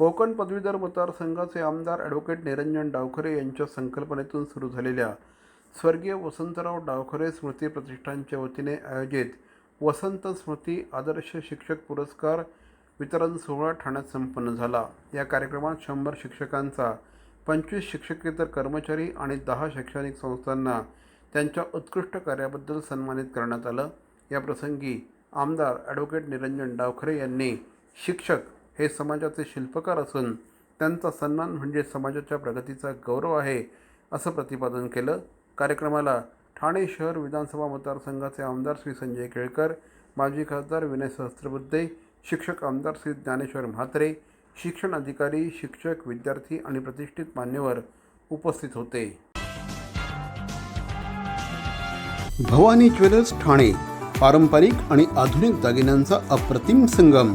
कोकण पदवीधर मतदारसंघाचे आमदार ॲडव्होकेट निरंजन डावखरे यांच्या संकल्पनेतून सुरू झालेल्या स्वर्गीय वसंतराव डावखरे स्मृती प्रतिष्ठानच्या वतीने आयोजित वसंत स्मृती आदर्श शिक्षक पुरस्कार वितरण सोहळा ठाण्यात संपन्न झाला. या कार्यक्रमात शंभर शिक्षकांचा पंचवीस शिक्षकेतर कर्मचारी आणि दहा शैक्षणिक संस्थांना त्यांच्या उत्कृष्ट कार्याबद्दल सन्मानित करण्यात आलं. याप्रसंगी आमदार ॲडव्होकेट निरंजन डावखरे यांनी शिक्षक हे समाजाचे शिल्पकार असून त्यांचा सन्मान म्हणजे समाजाच्या प्रगतीचा गौरव आहे असं प्रतिपादन केलं. कार्यक्रमाला ठाणे शहर विधानसभा मतदारसंघाचे आमदार श्री संजय केळकर माजी खासदार विनय सहस्त्रबुद्धे शिक्षक आमदार श्री ज्ञानेश्वर म्हात्रे शिक्षण अधिकारी शिक्षक विद्यार्थी आणि प्रतिष्ठित मान्यवर उपस्थित होते. भवानी ज्वेलर्स ठाणे पारंपरिक आणि आधुनिक दागिन्यांचा अप्रतिम संगम.